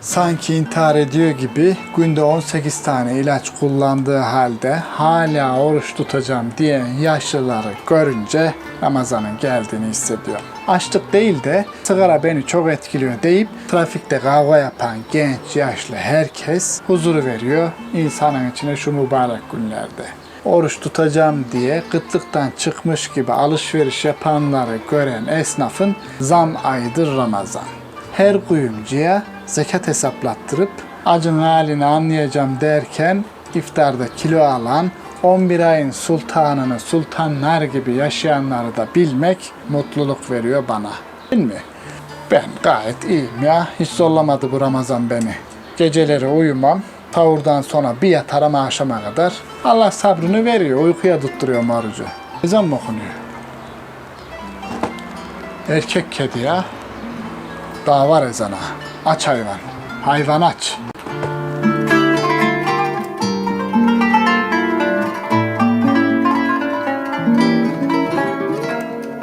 Sanki intihar ediyor gibi günde 18 tane ilaç kullandığı halde hala oruç tutacağım diyen yaşlıları görünce Ramazan'ın geldiğini hissediyorum. Açlık değil de sigara beni çok etkiliyor deyip trafikte kavga yapan genç yaşlı herkes huzuru veriyor insanın içine şu mübarek günlerde. Oruç tutacağım diye kıtlıktan çıkmış gibi alışveriş yapanları gören esnafın zam ayıdır Ramazan her kuyumcuya zekat hesaplattırıp acın halini anlayacağım derken iftarda kilo alan 11 ayın sultanını sultanlar gibi yaşayanları da bilmek mutluluk veriyor bana. Değil mi? Ben gayet iyiyim ya. Hiç zorlamadı bu Ramazan beni. Geceleri uyumam. Tavurdan sonra bir yatarım akşama kadar. Allah sabrını veriyor. Uykuya tutturuyor orucu. Ezan mı okunuyor? Erkek kedi ya. Daha var ezana. Aç hayvan. Hayvan aç.